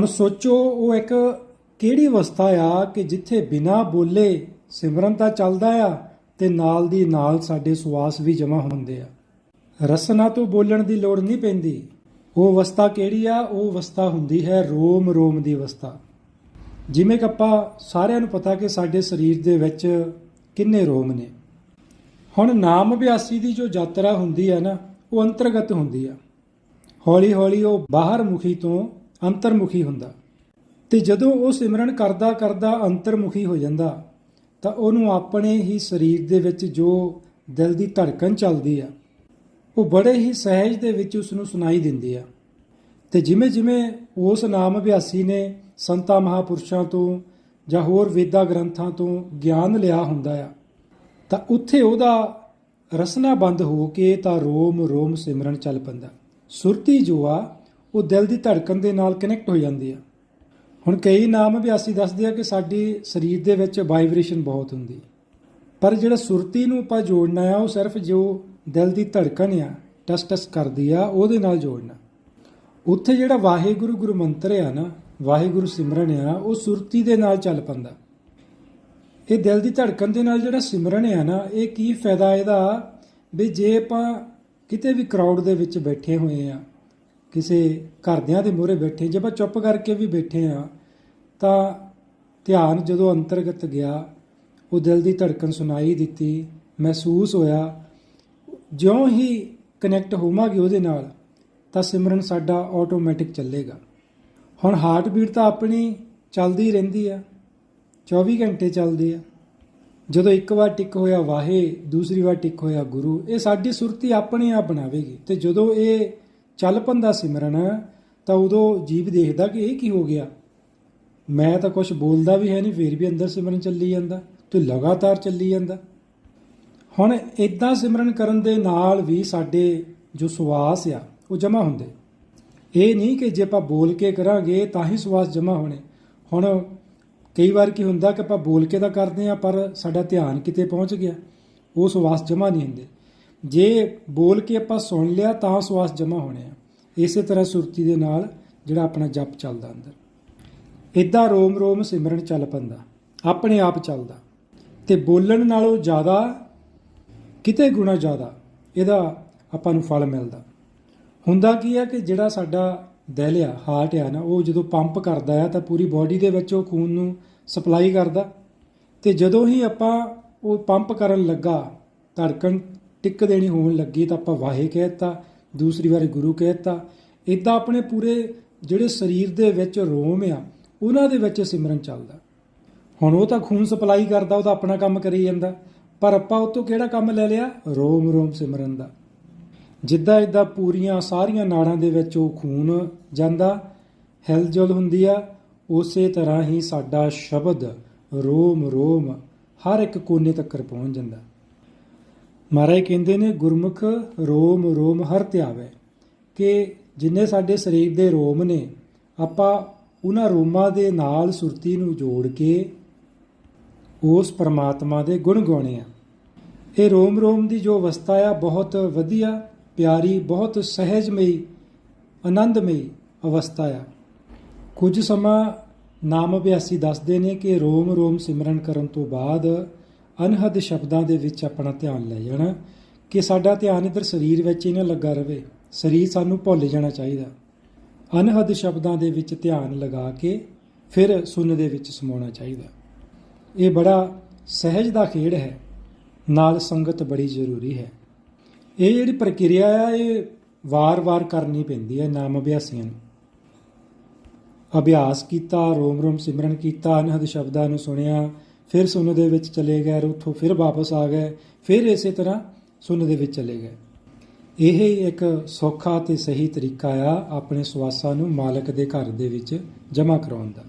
ਹੁਣ ਸੋਚੋ, ਉਹ ਇੱਕ ਕਿਹੜੀ ਅਵਸਥਾ ਆ ਕਿ ਜਿੱਥੇ ਬਿਨਾ ਬੋਲੇ ਸਿਮਰਨ ਤਾਂ ਚੱਲਦਾ ਆ ਤੇ ਨਾਲ ਦੀ ਨਾਲ ਸਾਡੇ ਸੁਆਸ ਵੀ ਜਮਾ ਹੁੰਦੇ ਆ। ਰਸਨਾ ਤੋਂ ਬੋਲਣ ਦੀ ਲੋੜ ਨਹੀਂ ਪੈਂਦੀ। ਉਹ ਅਵਸਥਾ ਕਿਹੜੀ ਆ? ਉਹ ਅਵਸਥਾ ਹੁੰਦੀ ਹੈ ਰੋਮ ਰੋਮ ਦੀ ਅਵਸਥਾ। ਜਿਵੇਂ ਕਿ ਆਪਾਂ ਸਾਰਿਆਂ ਨੂੰ ਪਤਾ ਕਿ ਸਾਡੇ ਸਰੀਰ ਦੇ ਵਿੱਚ ਕਿੰਨੇ ਰੋਮ ਨੇ। ਹੁਣ ਨਾਮ ਅਭਿਆਸੀ ਦੀ ਜੋ ਯਾਤਰਾ ਹੁੰਦੀ ਹੈ ਨਾ, ਉਹ ਅੰਤਰਗਤ ਹੁੰਦੀ ਆ। ਹੌਲੀ ਹੌਲੀ ਉਹ ਬਾਹਰ ਮੁਖੀ ਤੋਂ ਅੰਤਰਮੁਖੀ ਹੁੰਦਾ। ਤੇ ਜਦੋਂ ਉਹ ਸਿਮਰਨ ਕਰਦਾ ਕਰਦਾ ਅੰਤਰਮੁਖੀ ਹੋ ਜਾਂਦਾ, ਤਾਂ ਉਹਨੂੰ ਆਪਣੇ ਹੀ ਸਰੀਰ ਦੇ ਵਿੱਚ ਜੋ ਦਿਲ ਦੀ ਧੜਕਣ ਚੱਲਦੀ ਆ, ਉਹ ਬੜੇ ਹੀ ਸਹਿਜ ਦੇ ਵਿੱਚ ਉਸ ਨੂੰ ਸੁਣਾਈ ਦਿੰਦੀ ਆ। ਤੇ ਜਿਵੇਂ ਜਿਵੇਂ ਉਸ ਨਾਮ ਅਭਿਆਸੀ ਨੇ ਸੰਤਾਂ ਮਹਾਪੁਰਸ਼ਾਂ ਤੋਂ ਜਾਂ ਹੋਰ ਵੇਦਾ ਗ੍ਰੰਥਾਂ ਤੋਂ ਗਿਆਨ ਲਿਆ ਹੁੰਦਾ ਆ, ਤਾਂ ਉੱਥੇ ਉਹਦਾ ਰਸਨਾ ਬੰਦ ਹੋ ਕੇ ਤਾਂ ਰੋਮ ਰੋਮ ਸਿਮਰਨ ਚੱਲ ਪੈਂਦਾ। ਸੁਰਤੀ ਜੋ ਆ ਉਹ ਦਿਲ ਦੀ ਧੜਕਣ ਦੇ ਨਾਲ ਕਨੈਕਟ ਹੋ ਜਾਂਦੀ ਆ। ਹੁਣ ਕਈ ਨਾਮ ਅਭਿਆਸੀ ਦੱਸਦੇ ਆ ਕਿ ਸਾਡੀ ਸਰੀਰ ਦੇ ਵਿੱਚ ਵਾਈਬ੍ਰੇਸ਼ਨ ਬਹੁਤ ਹੁੰਦੀ। ਪਰ ਜਿਹੜਾ ਸੁਰਤੀ ਨੂੰ ਆਪਾਂ ਜੋੜਨਾ ਆ, ਉਹ ਸਿਰਫ ਜੋ ਦਿਲ ਦੀ ਧੜਕਣ ਆ, ਟਸ ਟਸ ਕਰਦੀ ਆ, ਉਹਦੇ ਨਾਲ ਜੋੜਨਾ। ਉੱਥੇ ਜਿਹੜਾ ਵਾਹਿਗੁਰੂ ਗੁਰੂ ਮੰਤਰ ਆ ਨਾ, ਵਾਹਿਗੁਰੂ ਸਿਮਰਨ ਆ, ਉਹ ਸੁਰਤੀ ਦੇ ਨਾਲ ਚੱਲ ਪੈਂਦਾ। ਇਹ ਦਿਲ ਦੀ ਧੜਕਣ ਦੇ ਨਾਲ ਜਿਹੜਾ ਸਿਮਰਨ ਆ ਨਾ, ਇਹ ਕੀ ਫਾਇਦਾ ਇਹਦਾ ਵੀ ਜੇ ਆਪਾਂ ਕਿਤੇ ਵੀ ਕਰਾਊਡ ਦੇ ਵਿੱਚ ਬੈਠੇ ਹੋਏ ਆ ਕਿਸੇ ਘਰਦਿਆਂ ਦੇ ਮੂਹਰੇ ਬੈਠੇ, ਜੇ ਆਪਾਂ ਚੁੱਪ ਕਰਕੇ ਵੀ ਬੈਠੇ ਆ ਤਾਂ ਧਿਆਨ ਜਦੋਂ ਅੰਤਰਗਤ ਗਿਆ, ਉਹ ਦਿਲ ਦੀ ਧੜਕਣ ਸੁਣਾਈ ਦਿੱਤੀ, ਮਹਿਸੂਸ ਹੋਇਆ, ਜਿਉਂ ਹੀ ਕਨੈਕਟ ਹੋਵਾਂਗੇ ਉਹਦੇ ਨਾਲ, ਤਾਂ ਸਿਮਰਨ ਸਾਡਾ ਆਟੋਮੈਟਿਕ ਚੱਲੇਗਾ। ਹੁਣ ਹਾਰਟ ਬੀਟ ਤਾਂ ਆਪਣੀ ਚੱਲਦੀ ਰਹਿੰਦੀ ਆ 24 ਘੰਟੇ ਚੱਲਦੇ ਆ। ਜਦੋਂ ਇੱਕ ਵਾਰ ਟਿਕ ਹੋਇਆ ਵਾਹੇ, ਦੂਸਰੀ ਵਾਰ ਟਿਕ ਹੋਇਆ ਗੁਰੂ, ਇਹ ਸਾਡੀ ਸੁਰਤੀ ਆਪਣੇ ਆਪ ਬਣਾਵੇਗੀ। ਤੇ ਜਦੋਂ ਇਹ ਚੱਲ ਪੰਦਾ ਸਿਮਰਨ, ਤਾਂ ਉਦੋਂ ਜੀਵ ਦੇਖਦਾ ਕਿ ਇਹ ਕੀ ਹੋ ਗਿਆ? ਮੈਂ ਤਾਂ ਕੁਝ ਬੋਲਦਾ ਵੀ ਹੈ ਨਹੀਂ, ਫੇਰ ਵੀ ਅੰਦਰ ਸਿਮਰਨ ਚੱਲੀ ਜਾਂਦਾ, ਤੇ ਲਗਾਤਾਰ ਚੱਲੀ ਜਾਂਦਾ। ਹੁਣ ਇਦਾਂ ਸਿਮਰਨ ਕਰਨ ਦੇ ਨਾਲ ਵੀ ਸਾਡੇ ਜੋ ਸੁਆਸ ਆ, ਉਹ ਜਮਾ ਹੁੰਦੇ। ਇਹ ਨਹੀਂ ਕਿ ਜੇ ਆਪਾਂ ਬੋਲ ਕੇ ਕਰਾਂਗੇ, ਤਾਂ ਹੀ ਸੁਆਸ ਜਮਾ ਹੋਣੇ। ਹੁਣ ਕਈ ਵਾਰ ਕੀ ਹੁੰਦਾ ਕਿ ਆਪਾਂ ਬੋਲ ਕੇ ਤਾਂ ਕਰਦੇ ਆ ਪਰ ਸਾਡਾ ਧਿਆਨ ਕਿਤੇ ਪਹੁੰਚ ਗਿਆ, ਉਹ ਸੁਆਸ ਜਮਾ ਨਹੀਂ ਹੁੰਦੇ। ਜੇ ਬੋਲ ਕੇ ਆਪਾਂ ਸੁਣ ਲਿਆ ਤਾਂ ਸਵਾਸ ਜਮਾ ਹੋਣੇ ਆ। ਇਸੇ ਤਰ੍ਹਾਂ ਸੁਰਤੀ ਦੇ ਨਾਲ ਜਿਹੜਾ ਆਪਣਾ ਜਪ ਚੱਲਦਾ ਅੰਦਰ। ਇਦਾਂ ਰੋਮ ਰੋਮ ਸਿਮਰਨ ਚੱਲ ਪੰਦਾ। ਆਪਣੇ ਆਪ ਚੱਲਦਾ। ਤੇ ਬੋਲਣ ਨਾਲੋਂ ਜ਼ਿਆਦਾ, ਕਿਤੇ ਗੁਣਾ ਜ਼ਿਆਦਾ, ਇਹਦਾ ਆਪਾਂ ਨੂੰ ਫਲ ਮਿਲਦਾ। ਹੁੰਦਾ ਕੀ ਹੈ ਕਿ ਜਿਹੜਾ ਸਾਡਾ ਦਿਲ ਆ ਹਾਰਟ ਆ ਨਾ, ਉਹ ਜਦੋਂ ਪੰਪ ਕਰਦਾ ਆ ਤਾਂ ਪੂਰੀ ਬਾਡੀ ਦੇ ਵਿੱਚ ਉਹ ਖੂਨ ਨੂੰ ਸਪਲਾਈ ਕਰਦਾ। ਤੇ ਜਦੋਂ ਹੀ ਆਪਾਂ ਉਹ ਪੰਪ ਕਰਨ ਲੱਗਾ, ਧੜਕਣ ਟਿੱਕ ਦੇਣੀ ਹੋਣ ਲੱਗੀ ਤਾਂ ਆਪਾਂ ਵਾਹੇ ਕਹਿਤਾ ਦੂਸਰੀ ਵਾਰੀ ਗੁਰੂ ਕਹਿਤਾ ਇਦਾਂ ਆਪਣੇ ਪੂਰੇ ਜਿਹੜੇ ਸਰੀਰ ਦੇ ਵਿੱਚ ਰੋਮ ਆ, ਉਹਨਾਂ ਦੇ ਵਿੱਚ ਸਿਮਰਨ ਚੱਲਦਾ। ਹੁਣ ਉਹ ਤਾਂ ਖੂਨ ਸਪਲਾਈ ਕਰਦਾ, ਉਹ ਤਾਂ ਆਪਣਾ ਕੰਮ ਕਰੀ ਜਾਂਦਾ। ਪਰ ਆਪਾਂ ਉਹ ਤੋਂ ਕਿਹੜਾ ਕੰਮ ਲੈ ਲਿਆ? ਰੋਮ ਰੋਮ ਸਿਮਰਨ ਦਾ। ਜਿੱਦਾਂ ਇਦਾਂ ਪੂਰੀਆਂ ਸਾਰੀਆਂ ਨਾੜਾਂ ਦੇ ਵਿੱਚ ਉਹ ਖੂਨ ਜਾਂਦਾ ਹਿਲਜੁਲ ਹੁੰਦੀ ਆ, ਉਸੇ ਤਰ੍ਹਾਂ ਹੀ ਸਾਡਾ ਸ਼ਬਦ ਰੋਮ ਰੋਮ ਹਰ ਇੱਕ ਕੋਨੇ ਤੱਕ ਪਹੁੰਚ ਜਾਂਦਾ। ਮਹਾਰਾਜ ਕਹਿੰਦੇ ਨੇ, ਗੁਰਮੁਖ ਰੋਮ ਰੋਮ ਹਰ ਧਿਆਵੇ। ਕਿ ਜਿੰਨੇ ਸਾਡੇ ਸਰੀਰ ਦੇ ਰੋਮ ਨੇ, ਆਪਾਂ ਉਹਨਾਂ ਰੋਮਾਂ ਦੇ ਨਾਲ ਸੁਰਤੀ ਨੂੰ ਜੋੜ ਕੇ ਉਸ ਪਰਮਾਤਮਾ ਦੇ ਗੁਣ ਗਾਉਣੇ ਆ। ਇਹ ਰੋਮ ਰੋਮ ਦੀ ਜੋ ਅਵਸਥਾ ਆ, ਬਹੁਤ ਵਧੀਆ, ਪਿਆਰੀ, ਬਹੁਤ ਸਹਿਜਮਈ, ਆਨੰਦਮਈ ਅਵਸਥਾ ਆ। ਕੁਝ ਸਮਾਂ ਨਾਮ ਅਭਿਆਸੀ ਦੱਸਦੇ ਨੇ ਕਿ ਰੋਮ ਰੋਮ ਸਿਮਰਨ ਕਰਨ ਤੋਂ ਬਾਅਦ ਅਨਹਦ ਸ਼ਬਦਾਂ ਦੇ ਵਿੱਚ ਆਪਣਾ ਧਿਆਨ ਲੈ ਜਾਣਾ ਕਿ ਸਾਡਾ ਧਿਆਨ ਇਧਰ ਸਰੀਰ ਵਿੱਚ ਹੀ ਨਾ ਲੱਗਾ ਰਵੇ। ਸਰੀਰ ਸਾਨੂੰ ਭੁੱਲ ਜਾਣਾ ਚਾਹੀਦਾ। ਅਨਹਦ ਸ਼ਬਦਾਂ ਦੇ ਵਿੱਚ ਧਿਆਨ ਲਗਾ ਕੇ ਫਿਰ ਸੁਨ ਦੇ ਵਿੱਚ ਸਮਾਉਣਾ ਚਾਹੀਦਾ। ਇਹ ਬੜਾ ਸਹਿਜ ਦਾ ਖੇਡ ਹੈ। ਨਾਲ ਸੰਗਤ ਬੜੀ ਜ਼ਰੂਰੀ ਹੈ। ਇਹ ਜਿਹੜੀ ਪ੍ਰਕਿਰਿਆ ਆ, ਇਹ ਵਾਰ-ਵਾਰ ਕਰਨੀ ਪੈਂਦੀ ਹੈ ਨਾਮ ਅਭਿਆਸੀਆਂ ਨੂੰ। ਅਭਿਆਸ ਕੀਤਾ ਰੋਮ ਰੋਮ ਸਿਮਰਨ ਕੀਤਾ ਅਨਹਦ ਸ਼ਬਦਾਂ ਨੂੰ ਸੁਣਿਆ ਫਿਰ ਸੁਨ ਦੇ ਵਿੱਚ ਚਲੇ ਗਏ ਉੱਥੋਂ ਫਿਰ ਵਾਪਸ ਆ ਗਏ, ਫਿਰ ਇਸੇ ਤਰ੍ਹਾਂ ਸੁਨ ਦੇ ਵਿੱਚ ਚਲੇ ਗਏ। ਇਹ ਇੱਕ ਸੌਖਾ ਤੇ ਸਹੀ ਤਰੀਕਾ ਆ ਆਪਣੇ ਸਵਾਸਾਂ ਨੂੰ ਮਾਲਕ ਦੇ ਘਰ ਦੇ ਵਿੱਚ ਜਮ੍ਹਾਂ ਕਰਾਉਣ ਦਾ।